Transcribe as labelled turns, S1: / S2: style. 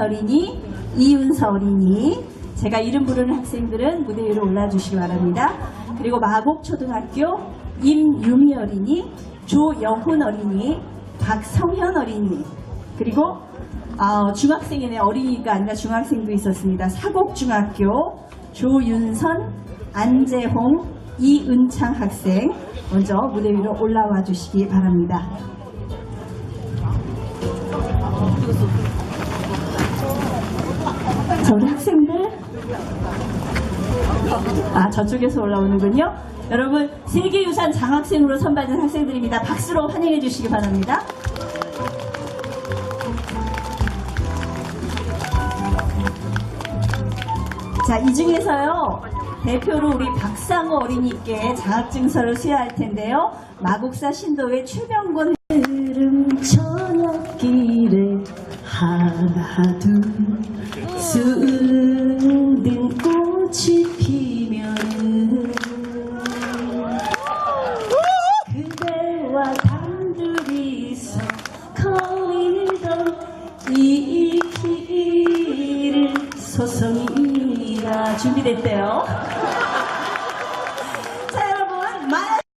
S1: 어린이, 이윤서 어린이, 제가 이름 부르는 학생들은 무대 위로 올라주시기 바랍니다. 그리고 마곡초등학교 임유미 어린이, 조영훈 어린이, 박성현 어린이, 그리고 아, 중학생이네 어린이가 아니라 중학생도 있었습니다. 사곡중학교 조윤선, 안재홍, 이은창 학생 먼저 무대 위로 올라와 주시기 바랍니다. 자, 우리 학생들 아 저쪽에서 올라오는군요. 여러분 세계유산 장학생으로 선발된 학생들입니다. 박수로 환영해 주시기 바랍니다. 자, 이 중에서요, 대표로 우리 박상호 어린이께 장학증서를 수여할 텐데요. 마곡사 신도의 최병곤 흐름 저녁길에 하 나둘 수든 꽃이 피면은 그대와 단둘이서 걸리던 이 길을 소송이라 준비됐대요.